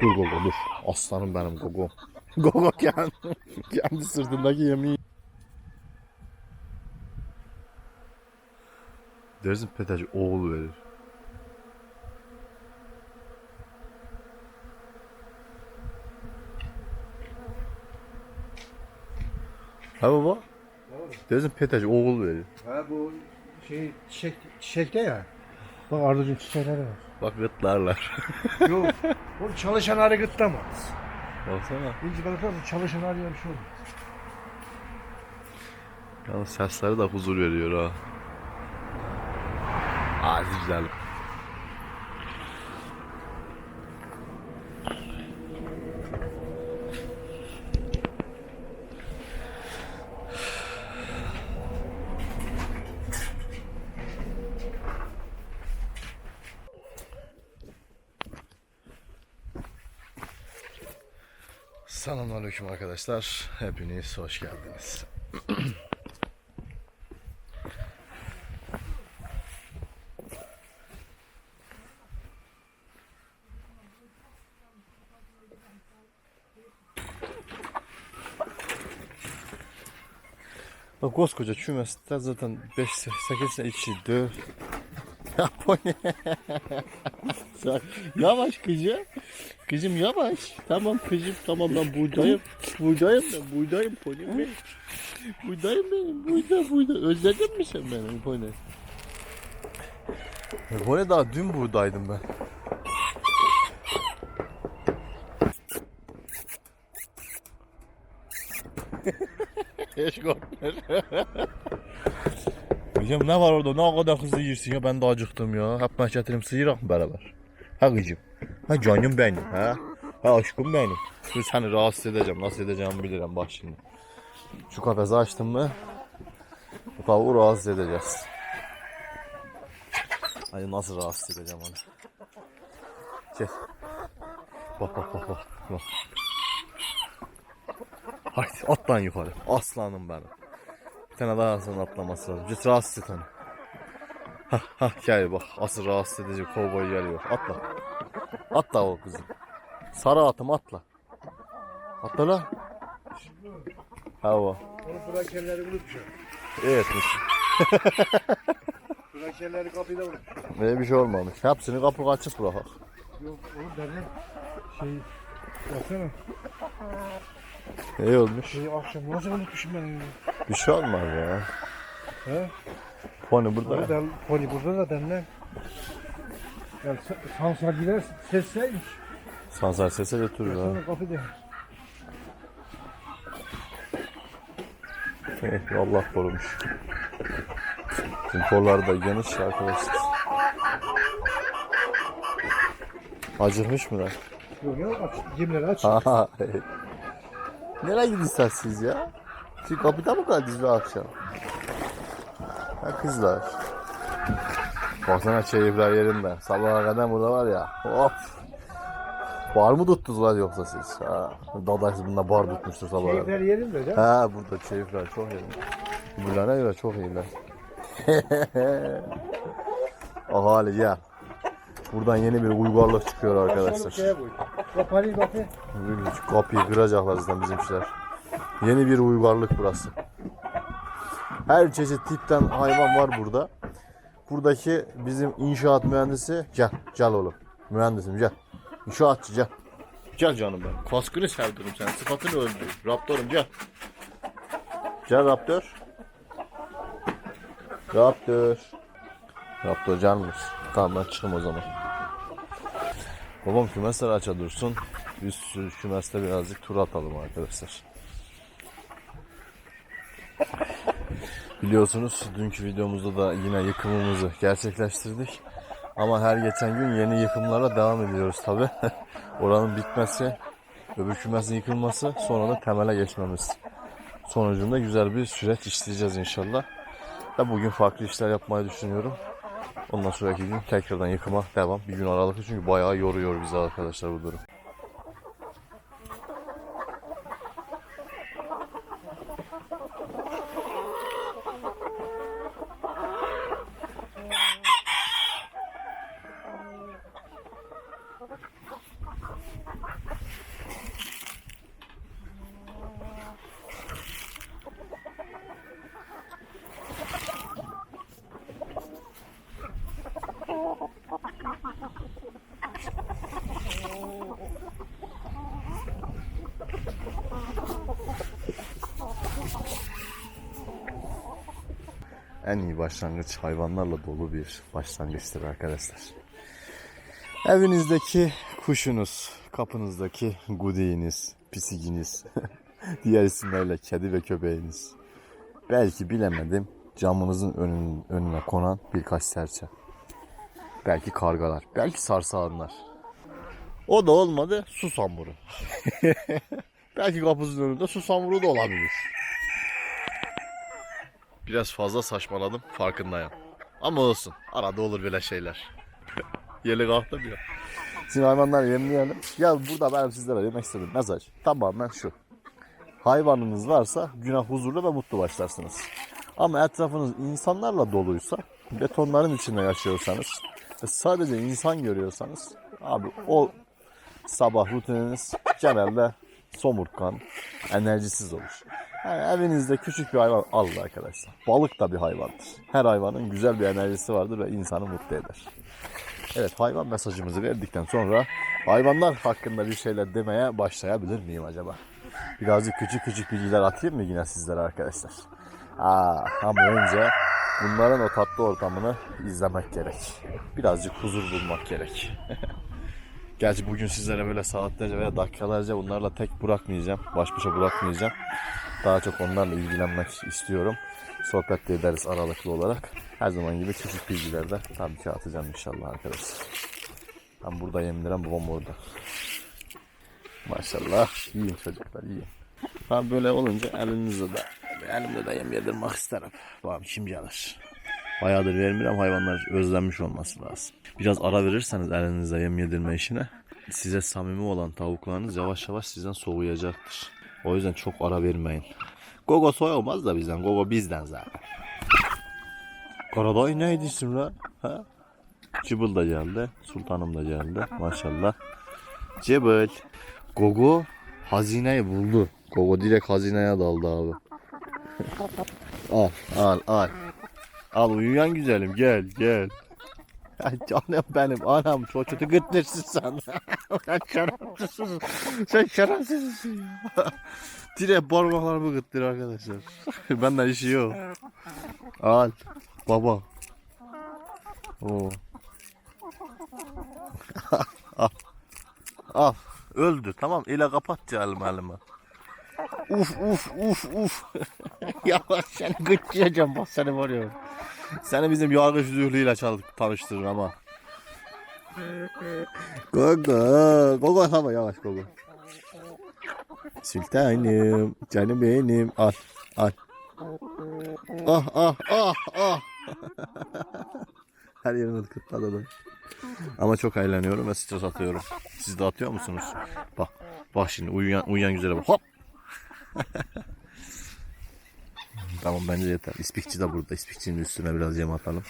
Dur Gogo dur. Aslanım benim Gogo. Gogo kendi, kendi sırtındaki yemeği. Dersin petacı oğul verir. Ha baba? Dersin petacı oğul verir. Ha bu şey çiçek, çiçekte ya. Bak ardıcın çiçekleri var. Bak gırtlarlar. Yok. O çalışan arı gıtlamaz. Baksana. İnci balıklar çalışan arıya bir şey olmaz. Yalnız sesleri de huzur veriyor ha. Hadi güzelim. Selamünaleyküm arkadaşlar. Hepiniz hoş geldiniz. Koskoca çümeste zaten 5 8 sene içi 4 Ya bu ne? Sen- yavaş kızım. Kızım yavaş. Tamam kızım tamam ben buradayım. Buradayım ben buradayım ponim benim. Buradayım benim. Burada burada. Özledin mi sen benim pony? Pony daha dün buradaydım ben. Hiç Hocam ne var orada? Ne kadar hızlı yersin ya? Ben de acıktım ya. Hep ben getirim sıyırak mı beraber? Ha kızım. Ha canım benim. Ha? Ha aşkım benim. Şimdi seni rahatsız edeceğim. Nasıl edeceğimi bilirim bak şimdi. Şu kafesi açtım mı? Bu tavuğu rahatsız edeceğiz. Hadi nasıl rahatsız edeceğim onu? Gel. Bak bak bak bak. bak. Haydi at lan yukarı. Aslanım benim. Bir tane daha aslan atlaması lazım. Git rahatsız et onu. Hah hah gel bak. Asıl rahatsız edici kovboy geliyor. Atla. Atla o kızım. Sarı atım atla. Atla lan. Ha o. Onu brakerleri unutmuşum. Evet. Brakerleri kapıda unutmuşum. Ne bir şey olmamış. Hepsini kapı açık bırakak. Yok oğlum derler. Şey baksana. İyi olmuş. Şey akşam nasıl unutmuşum ben onu. Bir şey olmaz ya. He? Pony burada. Burada poli burada da derler. Yani sansa gider sesseymiş. Sansar sese götürür ha. Kapıda. Eh, Allah korumuş. Kollar da geniş arkadaşlar. Acıkmış mı lan? Yok ya aç. Aç. Nereye gidiyorsunuz siz ya? Siz kapıda mı kaldınız be akşam? Ha kızlar. Baksana keyifler yerinde. Sabaha kadar burada var ya. Of. Bar mı tuttunuz lan yoksa siz? Ha. Dadaş bunda bar tutmuştur sabaha kadar. Keyifler yerinde ya. Ha burada keyifler çok iyi. Buralara göre çok iyiler. Ahali gel. Buradan yeni bir uygarlık çıkıyor arkadaşlar. Kapanıyı kapı. Kapıyı kıracaklar zaten bizimkiler. Yeni bir uygarlık burası. Her çeşit tipten hayvan var burada. Buradaki bizim inşaat mühendisi gel gel oğlum. Mühendisim gel. İnşaatçı gel. Gel canım ben. Kaskını sevdirim sen. Sıfatını öldür. Raptorum gel. Gel Raptor. Raptor. Raptor gelmiş. Tamam ben çıkayım o zaman. Babam kümesler aça dursun. Biz şu kümeste birazcık tur atalım arkadaşlar. Biliyorsunuz dünkü videomuzda da yine yıkımımızı gerçekleştirdik. Ama her geçen gün yeni yıkımlara devam ediyoruz tabi. Oranın bitmesi, öbür kümesin yıkılması, sonra da temele geçmemiz. Sonucunda güzel bir süreç işleyeceğiz inşallah. Ve bugün farklı işler yapmayı düşünüyorum. Ondan sonraki gün tekrardan yıkıma devam. Bir gün aralıklı çünkü bayağı yoruyor bizi arkadaşlar bu durum. en iyi başlangıç hayvanlarla dolu bir başlangıçtır arkadaşlar. Evinizdeki kuşunuz, kapınızdaki gudiğiniz, pisiginiz, diğer isimlerle kedi ve köpeğiniz. Belki bilemedim camınızın önün, önüne konan birkaç serçe. Belki kargalar, belki sarsağanlar. O da olmadı su samuru. belki kapınızın önünde su samuru da olabilir. Biraz fazla saçmaladım farkındayım. Ama olsun arada olur böyle şeyler. Yeli kalktı bir. Şimdi hayvanları yemleyelim. Ya burada benim sizlere demek istediğim mesaj tamamen şu. Hayvanınız varsa günah huzurlu ve mutlu başlarsınız. Ama etrafınız insanlarla doluysa, betonların içinde yaşıyorsanız ve sadece insan görüyorsanız abi o sabah rutininiz genelde somurtkan, enerjisiz olur. Yani evinizde küçük bir hayvan alın arkadaşlar. Balık da bir hayvandır. Her hayvanın güzel bir enerjisi vardır ve insanı mutlu eder. Evet hayvan mesajımızı verdikten sonra hayvanlar hakkında bir şeyler demeye başlayabilir miyim acaba? Birazcık küçük küçük bilgiler atayım mı yine sizlere arkadaşlar? Aa, ama önce bunların o tatlı ortamını izlemek gerek. Birazcık huzur bulmak gerek. Gerçi bugün sizlere böyle saatlerce veya dakikalarca bunlarla tek bırakmayacağım. Baş başa bırakmayacağım. Daha çok onlarla ilgilenmek istiyorum. Sohbet de ederiz aralıklı olarak. Her zaman gibi küçük bilgiler de tabii ki atacağım inşallah arkadaşlar. Ben burada yemdiren babam orada. Maşallah. Yiyin çocuklar yiyin. Ben böyle olunca elinizde de elimde de yem yedirmek isterim. Babam şimdi alır. Bayağıdır vermiyorum hayvanlar özlenmiş olması lazım. Biraz ara verirseniz elinizde yem yedirme işine size samimi olan tavuklarınız yavaş yavaş sizden soğuyacaktır. O yüzden çok ara vermeyin. Gogo soyulmaz da bizden. Gogo bizden zaten. Karaday neydi isim lan? Ha? Cıbıl da geldi. Sultanım da geldi. Maşallah. Cıbıl. Gogo hazineyi buldu. Gogo direkt hazineye daldı abi. al al al. Al uyuyan güzelim gel gel. Ay canım benim anam çocuğu gıtlırsın sen. sen şerefsizsin. Sen şerefsizsin ya. Direkt parmaklarımı gıttır arkadaşlar. Benden işi yok. Al baba. Oo. al. Al. Öldü tamam ile kapat ya elimi. Uf uf uf uf. ya seni gıtlayacağım bak seni var ya. Seni bizim yargıç zühlüyle tanıştırır ama. Gogo. Gogo ama yavaş Gogo. Sultanım. Canım benim. Al. Al. Ah ah ah ah. Her yerimi kıtladı adam. Ama çok eğleniyorum ve stres atıyorum. Siz de atıyor musunuz? Bak. Bak şimdi uyuyan, uyuyan güzele bak. Hop. tamam bence yeter. İspikçi de burada. İspikçinin üstüne biraz yem atalım.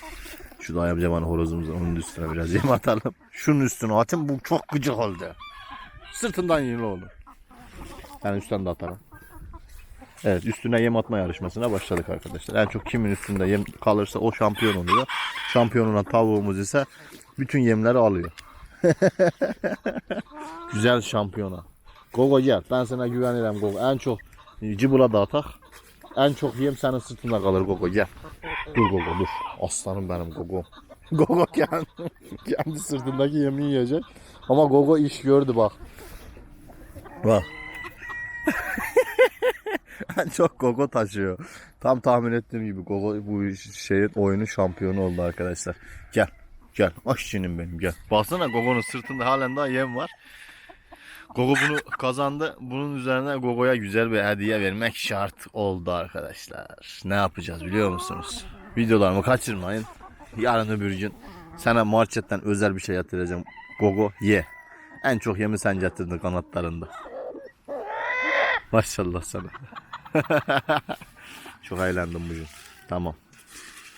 Şu da hani horozumuz onun üstüne biraz yem atalım. Şunun üstüne atın bu çok gıcık oldu. Sırtından yiyin oğlum. Ben üstten de atarım. Evet üstüne yem atma yarışmasına başladık arkadaşlar. En çok kimin üstünde yem kalırsa o şampiyon oluyor. Şampiyonuna tavuğumuz ise bütün yemleri alıyor. Güzel şampiyona. Gogo gel. Ben sana güvenirim Gogo. En çok cıbıla da atak. En çok yem senin sırtında kalır Gogo gel. Dur Gogo dur. Aslanım benim Gogo. Gogo kendi, kendi sırtındaki yemi yiyecek. Ama Gogo iş gördü bak. Bak. en çok Gogo taşıyor. Tam tahmin ettiğim gibi Gogo bu şeyin oyunun şampiyonu oldu arkadaşlar. Gel. Gel. Aşçının benim gel. Baksana Gogo'nun sırtında halen daha yem var. Gogo bunu kazandı. Bunun üzerine Gogo'ya güzel bir hediye vermek şart oldu arkadaşlar. Ne yapacağız biliyor musunuz? Videolarımı kaçırmayın. Yarın öbür gün sana marketten özel bir şey yatıracağım. Gogo ye. En çok yemi sen getirdin kanatlarında. Maşallah sana. çok eğlendim bugün. Tamam.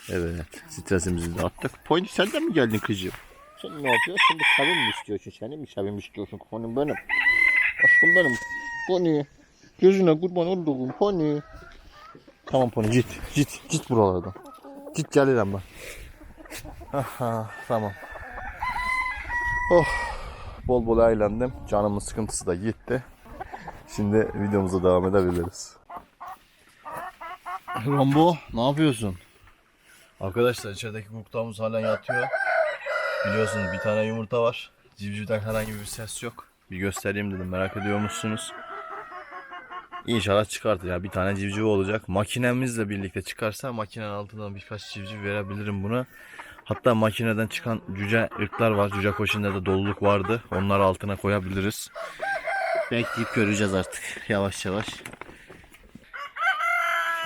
Evet. Stresimizi de attık. Pony sen de mi geldin kızım? Sen ne yapıyorsun? Şimdi şabim mi istiyorsun? Seni mi şabim istiyorsun? Pony benim. Aşkım benim. Pony. Gözüne kurban olduğum pony. Tamam pony git. Git. Git buralardan. Git gelirim ben. Aha, tamam. Oh. Bol bol eğlendim. Canımın sıkıntısı da gitti. Şimdi videomuza devam edebiliriz. Rambo ne yapıyorsun? Arkadaşlar içerideki kurtlarımız hala yatıyor. Biliyorsunuz bir tane yumurta var. Civcivden herhangi bir ses yok. Bir göstereyim dedim merak ediyor musunuz? İnşallah çıkartır ya bir tane civciv olacak. Makinemizle birlikte çıkarsa makinenin altından birkaç civciv verebilirim buna. Hatta makineden çıkan cüce ırklar var. Cüce koşinlerde doluluk vardı. Onları altına koyabiliriz. Bekleyip göreceğiz artık yavaş yavaş.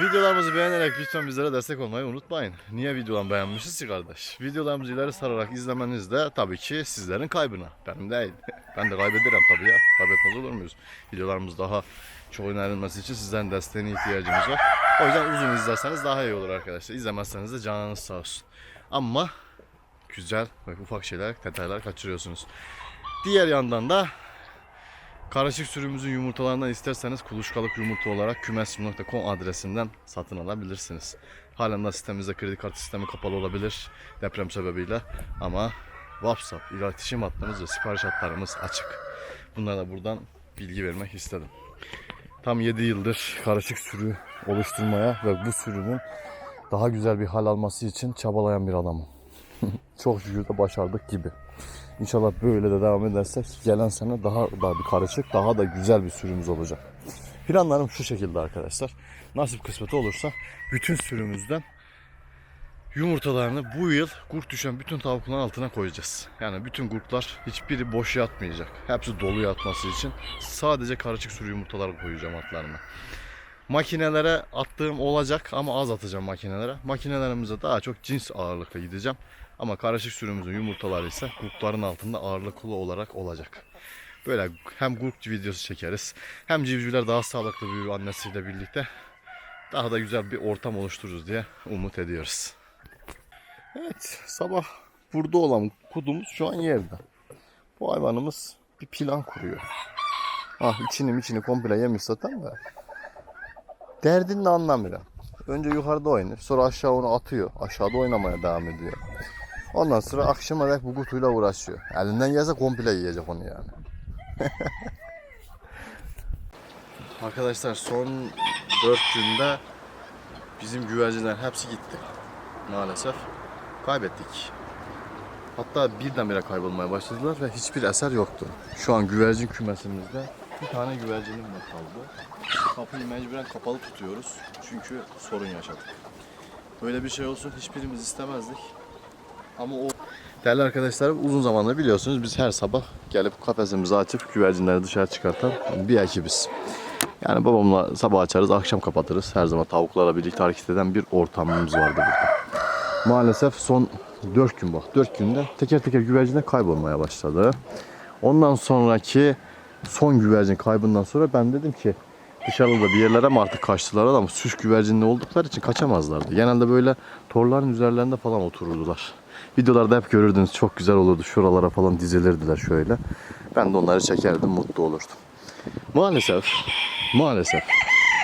Videolarımızı beğenerek lütfen bizlere destek olmayı unutmayın. Niye videolarımı beğenmişiz ki kardeş? Videolarımızı ileri sararak izlemeniz de tabii ki sizlerin kaybına. Benim değil. ben de kaybederim tabii ya. Kaybetmez olur muyuz? Videolarımız daha çok önerilmesi için sizlerin desteğine ihtiyacımız var. O yüzden uzun izlerseniz daha iyi olur arkadaşlar. İzlemezseniz de canınız sağ olsun. Ama güzel ve ufak şeyler, detaylar kaçırıyorsunuz. Diğer yandan da Karışık sürümümüzün yumurtalarından isterseniz kuluçkalık yumurta olarak kümes.com adresinden satın alabilirsiniz. Halen de sitemizde kredi kartı sistemi kapalı olabilir deprem sebebiyle ama WhatsApp, iletişim hattımız ve sipariş hatlarımız açık. Bunlara da buradan bilgi vermek istedim. Tam 7 yıldır karışık sürü oluşturmaya ve bu sürünün daha güzel bir hal alması için çabalayan bir adamım. Çok şükür de başardık gibi. İnşallah böyle de devam edersek gelen sene daha da bir karışık, daha da güzel bir sürümüz olacak. Planlarım şu şekilde arkadaşlar. Nasip kısmeti olursa bütün sürümüzden yumurtalarını bu yıl kurt düşen bütün tavukların altına koyacağız. Yani bütün kurtlar hiçbiri boş yatmayacak. Hepsi dolu yatması için sadece karışık sürü yumurtaları koyacağım altlarına. Makinelere attığım olacak ama az atacağım makinelere. Makinelerimize daha çok cins ağırlıkla gideceğim. Ama karışık sürümümüzün yumurtaları ise kurtların altında ağırlıklı olarak olacak. Böyle hem kurt videosu çekeriz hem civcivler daha sağlıklı büyür annesiyle birlikte. Daha da güzel bir ortam oluştururuz diye umut ediyoruz. Evet sabah burada olan kudumuz şu an yerde. Bu hayvanımız bir plan kuruyor. Ah içini içini komple yemiş zaten de. Derdini de anlamıyor. Önce yukarıda oynuyor. Sonra aşağı onu atıyor. Aşağıda oynamaya devam ediyor. Ondan sonra akşama dek bu kutuyla uğraşıyor. Elinden gelse komple yiyecek onu yani. Arkadaşlar son 4 günde bizim güvercinler hepsi gitti. Maalesef. Kaybettik. Hatta birdenbire kaybolmaya başladılar ve hiçbir eser yoktu. Şu an güvercin kümesimizde bir tane güvercinim de kaldı. Kapıyı mecburen kapalı tutuyoruz. Çünkü sorun yaşadık. Böyle bir şey olsun hiçbirimiz istemezdik. Ama o Değerli arkadaşlar uzun zamandır biliyorsunuz biz her sabah gelip kafesimizi açıp güvercinleri dışarı çıkartan bir ekibiz. Yani babamla sabah açarız akşam kapatırız. Her zaman tavuklarla birlikte hareket eden bir ortamımız vardı burada. Maalesef son 4 gün bak 4 günde teker teker güvercinler kaybolmaya başladı. Ondan sonraki son güvercin kaybından sonra ben dedim ki dışarıda bir yerlere mi artık kaçtılar ama süs güvercinli oldukları için kaçamazlardı. Genelde böyle torların üzerlerinde falan otururdular. Videolarda hep görürdünüz çok güzel olurdu. Şuralara falan dizilirdiler şöyle. Ben de onları çekerdim mutlu olurdum. Maalesef, maalesef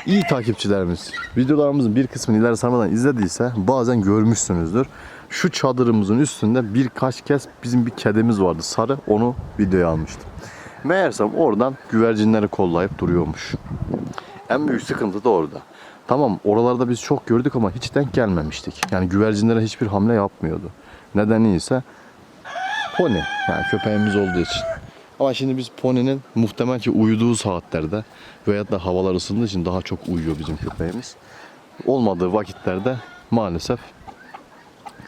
iyi takipçilerimiz videolarımızın bir kısmını ileri sarmadan izlediyse bazen görmüşsünüzdür. Şu çadırımızın üstünde birkaç kez bizim bir kedimiz vardı sarı onu videoya almıştım. Meğersem oradan güvercinleri kollayıp duruyormuş. En büyük sıkıntı da orada. Tamam oralarda biz çok gördük ama hiç denk gelmemiştik. Yani güvercinlere hiçbir hamle yapmıyordu. Nedeni ise pony yani köpeğimiz olduğu için. Ama şimdi biz poninin muhtemel ki uyuduğu saatlerde veya da havalar ısındığı için daha çok uyuyor bizim köpeğimiz. Olmadığı vakitlerde maalesef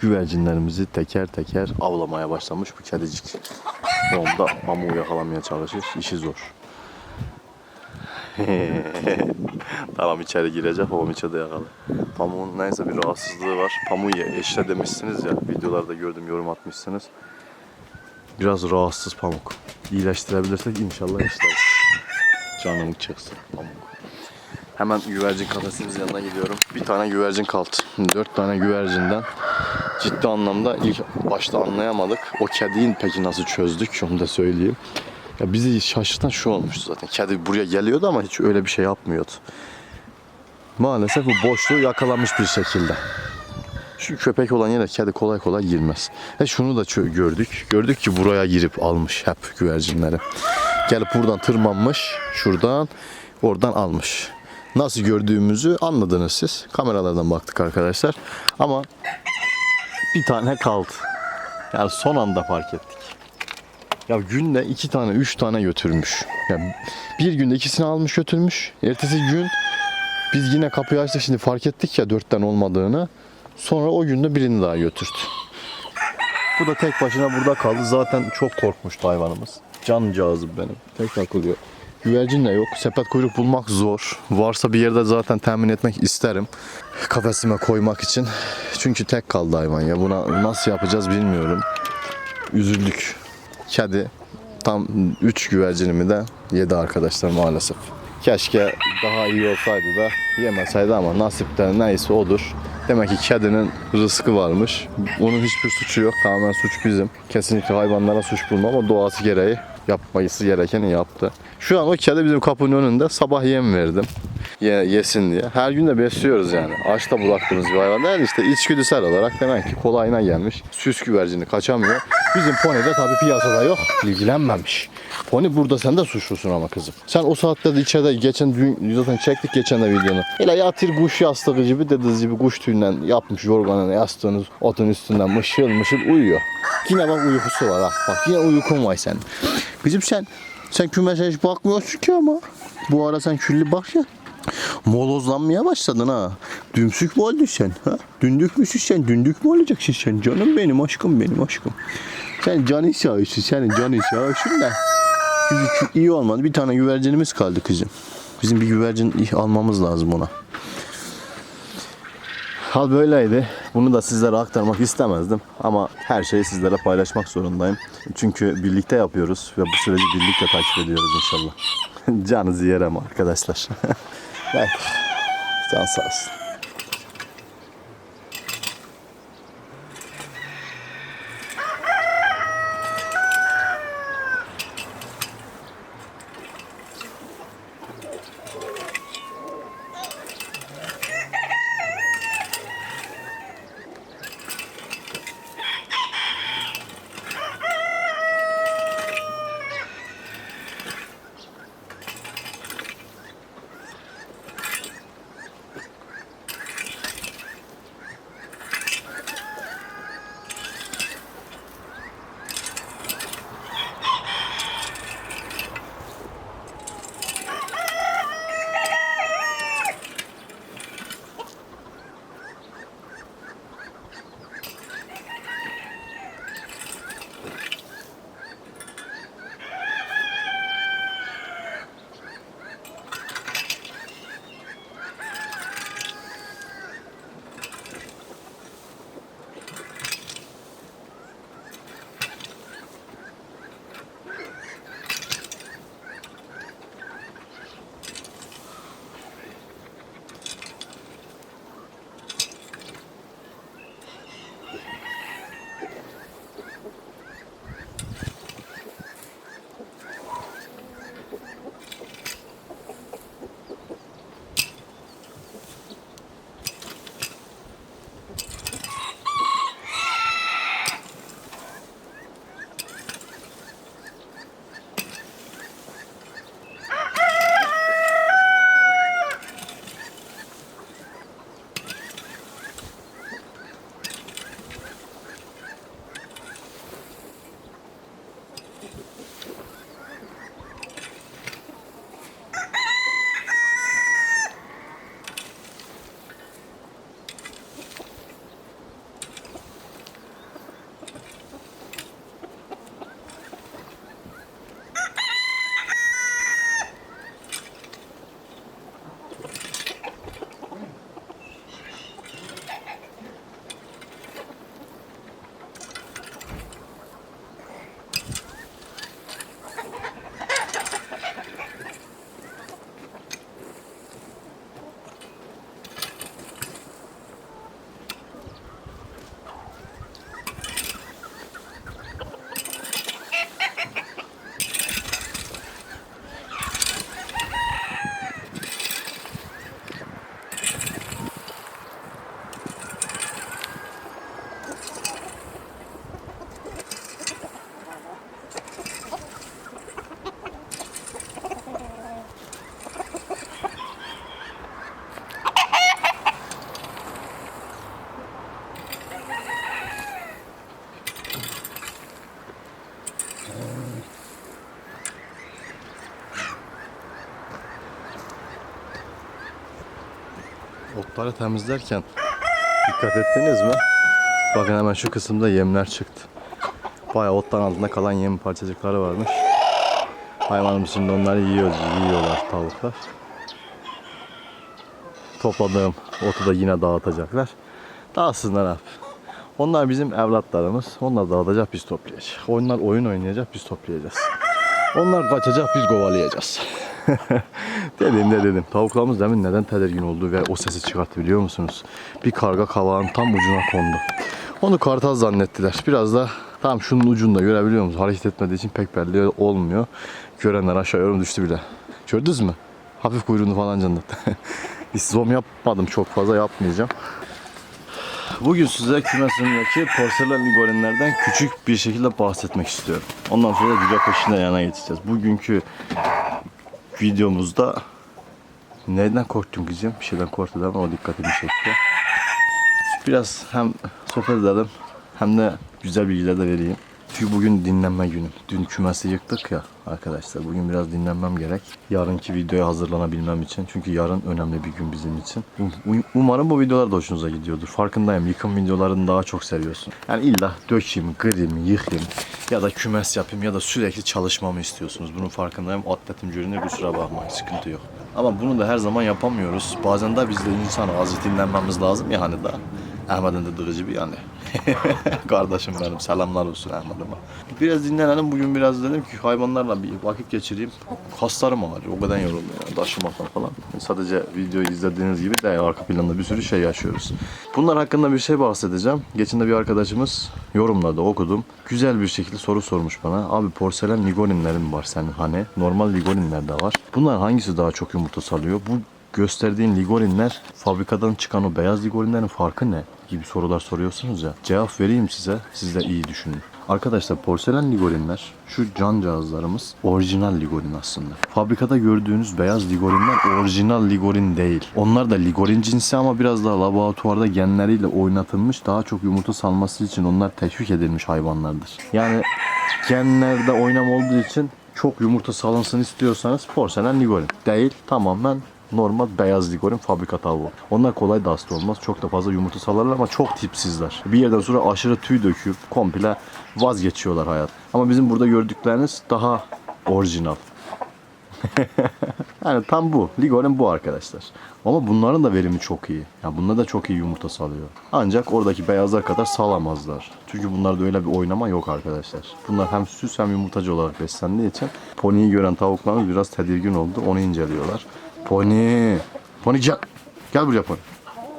güvercinlerimizi teker teker avlamaya başlamış bu kedicik. Onda pamuğu yakalamaya çalışır. İşi zor. tamam içeri girecek. Babam içeride yakalı. Pamuğun neyse bir rahatsızlığı var. Pamuğu eşle demişsiniz ya. Videolarda gördüm yorum atmışsınız. Biraz rahatsız pamuk. İyileştirebilirsek inşallah eşleriz. Canım çıksın pamuk. Hemen güvercin kafesimizin yanına gidiyorum. Bir tane güvercin kaldı. Dört tane güvercinden ciddi anlamda ilk başta anlayamadık. O kediyi peki nasıl çözdük onu da söyleyeyim. Ya bizi şaşırtan şu olmuştu zaten. Kedi buraya geliyordu ama hiç öyle bir şey yapmıyordu. Maalesef bu boşluğu yakalamış bir şekilde. Şu köpek olan yere kedi kolay kolay girmez. Ve şunu da gördük. Gördük ki buraya girip almış hep güvercinleri. Gelip buradan tırmanmış. Şuradan oradan almış. Nasıl gördüğümüzü anladınız siz. Kameralardan baktık arkadaşlar. Ama bir tane kaldı. Yani son anda fark ettik. Ya günde iki tane, üç tane götürmüş. Yani bir günde ikisini almış götürmüş. Ertesi gün biz yine kapıyı açtık şimdi fark ettik ya dörtten olmadığını. Sonra o günde birini daha götürdü. Bu da tek başına burada kaldı. Zaten çok korkmuştu hayvanımız. Cancağızım benim. Tek takılıyor. Güvercin de yok. Sepet kuyruk bulmak zor. Varsa bir yerde zaten temin etmek isterim. Kafesime koymak için. Çünkü tek kaldı hayvan ya. Buna nasıl yapacağız bilmiyorum. Üzüldük. Kedi tam 3 güvercinimi de yedi arkadaşlar maalesef. Keşke daha iyi olsaydı da yemeseydi ama nasipten neyse odur. Demek ki kedinin rızkı varmış. Onun hiçbir suçu yok. Tamamen suç bizim. Kesinlikle hayvanlara suç bulma ama doğası gereği yapmayısı gerekeni yaptı. Şu an o kedi bizim kapının önünde sabah yem verdim. Ye, yesin diye. Her gün de besliyoruz yani. Açta bıraktığımız bir hayvan değil işte içgüdüsel olarak demek ki kolayına gelmiş. Süs güvercini kaçamıyor. Bizim pony de tabii piyasada yok. ilgilenmemiş. Pony burada sen de suçlusun ama kızım. Sen o saatte de içeride geçen dün zaten çektik geçen de videonu. Hele yatır kuş yastığı gibi dediğiniz gibi kuş tüyünden yapmış yorganını yastığınız otun üstünden mışıl mışıl uyuyor. Yine bak uykusu var ha. Bak yine uykun var senin. Kızım sen sen kümese hiç bakmıyorsun ki ama. Bu ara sen külli bak ya. Molozlanmaya başladın ha. Dümsük mü oldun sen? Ha? Dündük müsün sen? Dündük mü olacaksın sen? Canım benim aşkım benim aşkım. Sen canın sağışın. Senin canın sağışın da. Küçük iyi olmadı. Bir tane güvercinimiz kaldı kızım. Bizim bir güvercin almamız lazım ona. Hal böyleydi. Bunu da sizlere aktarmak istemezdim. Ama her şeyi sizlere paylaşmak zorundayım. Çünkü birlikte yapıyoruz ve bu süreci birlikte takip ediyoruz inşallah. Canınızı yerim arkadaşlar. evet. Can sağ olsun. Otları temizlerken dikkat ettiniz mi? Bakın hemen şu kısımda yemler çıktı. Bayağı ottan altında kalan yem parçacıkları varmış. Hayvanımız şimdi onları yiyor, yiyorlar tavuklar. Topladığım otu da yine dağıtacaklar. Dağıtsınlar abi. Onlar bizim evlatlarımız. Onlar dağıtacak biz toplayacağız. Onlar oyun oynayacak biz toplayacağız. Onlar kaçacak biz kovalayacağız. dedim de dedim. Tavuklarımız demin neden tedirgin oldu ve o sesi çıkarttı biliyor musunuz? Bir karga kavağın tam ucuna kondu. Onu kartal zannettiler. Biraz da tam şunun ucunda görebiliyor musunuz? Hareket etmediği için pek belli olmuyor. Görenler aşağı yorum düştü bile. Gördünüz mü? Hafif kuyruğunu falan canlattı. Zoom yapmadım çok fazla yapmayacağım. Bugün size kümesimdeki porselen ligorinlerden küçük bir şekilde bahsetmek istiyorum. Ondan sonra güzel peşine yana geçeceğiz. Bugünkü videomuzda neden korktum kızım? Bir şeyden korktum ama o dikkatimi çekti. Biraz hem sohbet edelim hem de güzel bilgiler de vereyim. Çünkü bugün dinlenme günüm. Dün kümesi yıktık ya arkadaşlar. Bugün biraz dinlenmem gerek. Yarınki videoya hazırlanabilmem için. Çünkü yarın önemli bir gün bizim için. Um- Umarım bu videolar da hoşunuza gidiyordur. Farkındayım. Yıkım videolarını daha çok seviyorsun. Yani illa dökeyim, kırayım, yıkayım ya da kümes yapayım ya da sürekli çalışmamı istiyorsunuz. Bunun farkındayım. Atletim görünüyor. Kusura bakmayın. Sıkıntı yok. Ama bunu da her zaman yapamıyoruz. Bazen de biz de insan azıcık dinlenmemiz lazım ya hani da. Ahmet'in dediği gibi yani. Kardeşim benim selamlar olsun Ahmet'ime. Biraz dinlenelim bugün biraz dedim ki hayvanlarla bir vakit geçireyim. Kaslarım ağrıyor o kadar yoruldum yani taşımaktan falan. Sadece videoyu izlediğiniz gibi de arka planda bir sürü şey yaşıyoruz. Bunlar hakkında bir şey bahsedeceğim. Geçen de bir arkadaşımız yorumladı okudum. Güzel bir şekilde soru sormuş bana. Abi porselen ligoninlerin var senin hani. Normal ligoninler de var. Bunlar hangisi daha çok yumurta salıyor? Bu gösterdiğin ligorinler fabrikadan çıkan o beyaz ligorinlerin farkı ne? gibi sorular soruyorsunuz ya. Cevap vereyim size. Siz de iyi düşünün. Arkadaşlar porselen ligorinler şu can cihazlarımız orijinal ligorin aslında. Fabrikada gördüğünüz beyaz ligorinler orijinal ligorin değil. Onlar da ligorin cinsi ama biraz daha laboratuvarda genleriyle oynatılmış daha çok yumurta salması için onlar teşvik edilmiş hayvanlardır. Yani genlerde oynam olduğu için çok yumurta salınsın istiyorsanız porselen ligorin değil tamamen normal beyaz ligorin fabrika tavuğu. Onlar kolay da hasta olmaz. Çok da fazla yumurta salarlar ama çok tipsizler. Bir yerden sonra aşırı tüy döküp komple vazgeçiyorlar hayat. Ama bizim burada gördükleriniz daha orijinal. yani tam bu. Ligorin bu arkadaşlar. Ama bunların da verimi çok iyi. Yani bunlar da çok iyi yumurta salıyor. Ancak oradaki beyazlar kadar salamazlar. Çünkü bunlarda öyle bir oynama yok arkadaşlar. Bunlar hem süs hem yumurtacı olarak beslendiği için poniyi gören tavuklarımız biraz tedirgin oldu. Onu inceliyorlar. Pony. Pony gel. Gel buraya Pony.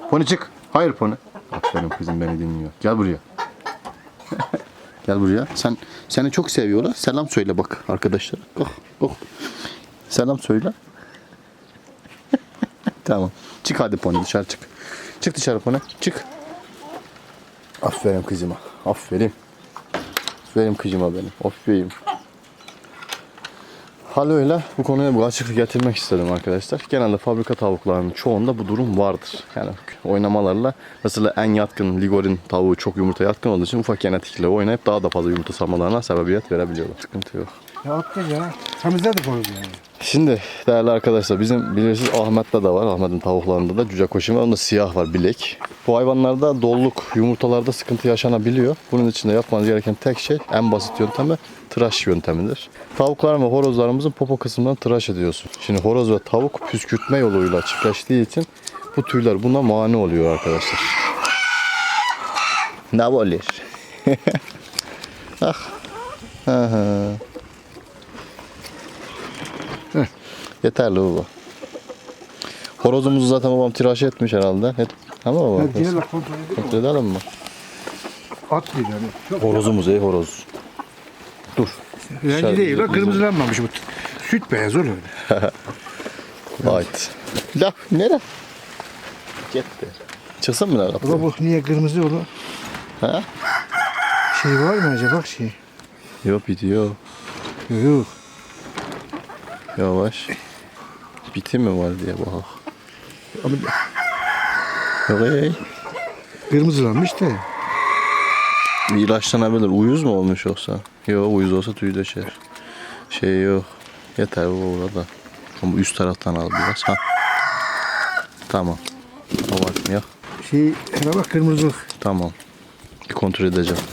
Pony çık. Hayır Pony. Aferin kızım beni dinliyor. Gel buraya. Gel buraya. Sen seni çok seviyorlar. Selam söyle bak arkadaşlar. Oh, oh. Selam söyle. tamam. Çık hadi Pony dışarı çık. Çık dışarı Pony. Çık. Aferin kızıma. Aferin. Aferin kızıma benim. Aferin. Hal öyle bu konuya bu açıklık getirmek istedim arkadaşlar. Genelde fabrika tavuklarının çoğunda bu durum vardır. Yani oynamalarla mesela en yatkın ligorin tavuğu çok yumurta yatkın olduğu için ufak genetikle oynayıp daha da fazla yumurta salmalarına sebebiyet verebiliyorlar. Sıkıntı yok. Ya attı ya. Temizledik onu yani. Şimdi değerli arkadaşlar bizim bilirsiniz Ahmet'te de var. Ahmet'in tavuklarında da cüce koşum var. Onda siyah var bilek. Bu hayvanlarda dolluk yumurtalarda sıkıntı yaşanabiliyor. Bunun için de yapmanız gereken tek şey en basit yöntemi tıraş yöntemidir. Tavukların ve horozlarımızın popo kısmından tıraş ediyorsun. Şimdi horoz ve tavuk püskürtme yoluyla çiftleştiği için bu tüyler buna mani oluyor arkadaşlar. Ne oluyor? ah. Hı Yeterli baba. Horozumuzu zaten babam tıraş etmiş herhalde. Et, ama baba. Ya diğerle kontrol edin. Kontrol edelim mi? At bir yani. Çok Horozumuz ey horoz. Dur. rengi değil. Bak kırmızılanmamış bu. Süt beyaz olur. Ait. La nere? Gitti. Çıksın mı lan? Baba bu niye kırmızı olur? Ha? Şey var mı acaba şey? Yok bitiyor. Yok yok. Yavaş. Biti mi var diye bak. Ama Yok ey. kırmızılanmış da. İlaçlanabilir. Uyuz mu olmuş yoksa? Yok uyuz olsa tüy döşer. Şey yok. Yeter bu burada. Ama üst taraftan al biraz. Ha. Tamam. Abartmıyor. Şey, şuna bak kırmızılık. Tamam. Bir kontrol edeceğim.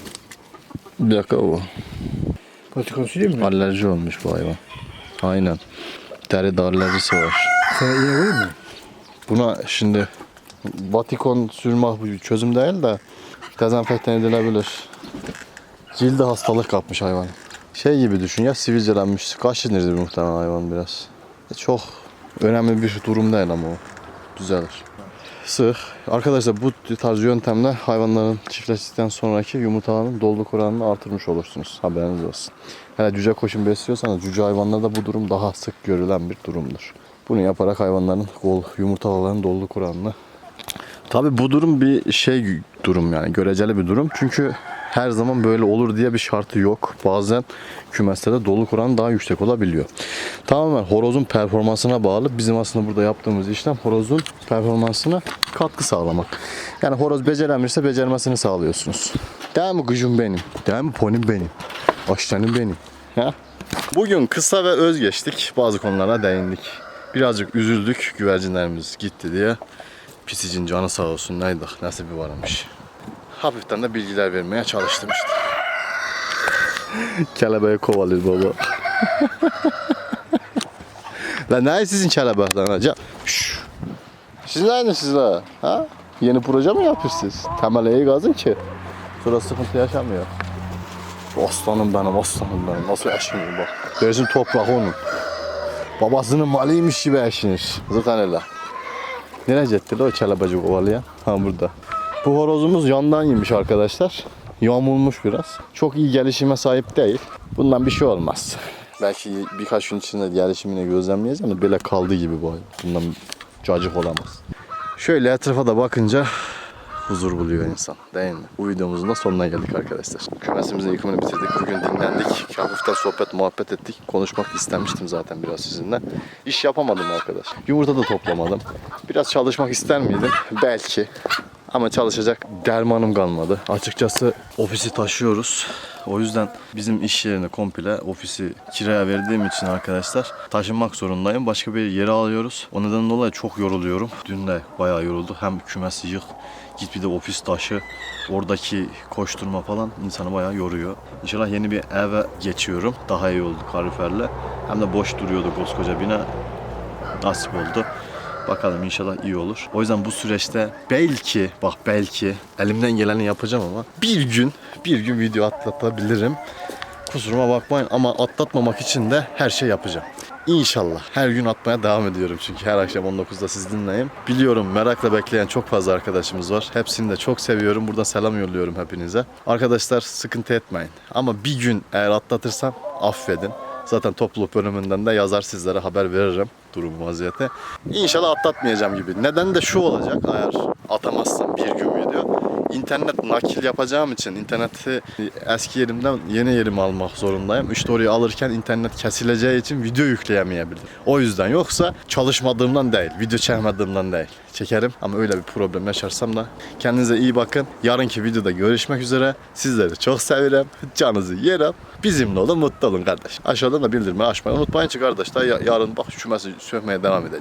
Bir dakika o. Patikon süreyim mi? Alerji olmuş bu hayvan. Aynen. Deri alerjisi var. Sana iğne koyayım mı? Buna şimdi batikon sürmek bir çözüm değil de dezenfektan edilebilir. Cildi hastalık kapmış hayvan. Şey gibi düşün ya sivilcelenmiş. Kaş sinirdir muhtemelen hayvan biraz. E, Çok önemli bir durum değil ama o. Düzelir. Sık. Arkadaşlar bu tarz yöntemle hayvanların çiftleştikten sonraki yumurtaların doluluk oranını artırmış olursunuz. Haberiniz olsun. Hele cüce koşun besliyorsanız cüce hayvanlarda bu durum daha sık görülen bir durumdur. Bunu yaparak hayvanların kol yumurtalarının doluluk oranını Tabi bu durum bir şey durum yani göreceli bir durum. Çünkü her zaman böyle olur diye bir şartı yok. Bazen kümeslerde doluluk oranı daha yüksek olabiliyor. Tamamen horozun performansına bağlı. Bizim aslında burada yaptığımız işlem horozun performansına katkı sağlamak. Yani horoz beceremirse becermesini sağlıyorsunuz. Değil mi kızım benim? Değil mi ponim benim? Aslanım benim. Ha? Bugün kısa ve öz geçtik. Bazı konulara değindik. Birazcık üzüldük güvercinlerimiz gitti diye. Pisicin canı sağ olsun neydi nasibi varmış. Hafiften de bilgiler vermeye çalıştım işte. Kelebeği kovalıyor baba. Lan ne sizin kelebek lan acaba? Şşş. Sizler ne sizler? Ha? Yeni proje mi yapıyorsunuz? Temel iyi gazın ki. Sonra sıkıntı yaşamıyor. Aslanım benim, aslanım benim. Nasıl yaşamıyor bak. Versin toprak onun. Babasının malıymış gibi yaşanır. Zaten öyle. Nereye gitti o kelebecik ovalayan? Ha burada. Bu horozumuz yandan yemiş arkadaşlar. Yamulmuş biraz. Çok iyi gelişime sahip değil. Bundan bir şey olmaz. Belki birkaç gün içinde gelişimini gözlemleyeceğiz ama böyle kaldığı gibi bu hayvan. Bundan cacık olamaz. Şöyle etrafa da bakınca huzur buluyor insan değil mi? Bu videomuzun da sonuna geldik arkadaşlar. Kümesimizin yıkımını bitirdik. Bugün dinlendik. Hafiften sohbet muhabbet ettik. Konuşmak istemiştim zaten biraz sizinle. İş yapamadım arkadaş. Yumurta da toplamadım. Biraz çalışmak ister miydim? Belki. Ama çalışacak dermanım kalmadı. Açıkçası ofisi taşıyoruz. O yüzden bizim iş yerine komple ofisi kiraya verdiğim için arkadaşlar taşınmak zorundayım. Başka bir yere alıyoruz. O neden dolayı çok yoruluyorum. Dün de bayağı yoruldu. Hem kümesi yık, git bir de ofis taşı. Oradaki koşturma falan insanı bayağı yoruyor. İnşallah yeni bir eve geçiyorum. Daha iyi oldu kaloriferle. Hem de boş duruyordu koskoca bina. Nasip oldu. Bakalım inşallah iyi olur. O yüzden bu süreçte belki bak belki elimden geleni yapacağım ama bir gün bir gün video atlatabilirim. Kusuruma bakmayın ama atlatmamak için de her şey yapacağım. İnşallah. Her gün atmaya devam ediyorum çünkü her akşam 19'da siz dinleyin. Biliyorum merakla bekleyen çok fazla arkadaşımız var. Hepsini de çok seviyorum. Buradan selam yolluyorum hepinize. Arkadaşlar sıkıntı etmeyin. Ama bir gün eğer atlatırsam affedin. Zaten topluluk bölümünden de yazar sizlere haber veririm durum vaziyete. İnşallah atlatmayacağım gibi. Neden de şu olacak eğer atamazsam bir gün video. İnternet nakil yapacağım için interneti eski yerimden yeni yerime almak zorundayım. İşte orayı alırken internet kesileceği için video yükleyemeyebilirim. O yüzden yoksa çalışmadığımdan değil, video çekmediğimden değil. Çekerim ama öyle bir problem yaşarsam da kendinize iyi bakın. Yarınki videoda görüşmek üzere. Sizleri çok severim. Canınızı yerim. Bizimle olun, mutlu olun kardeş. Aşağıdan da bildirmeyi açmayı unutmayın ki kardeş. Daha ya- yarın bak şümesi sövmeye devam edeceğim.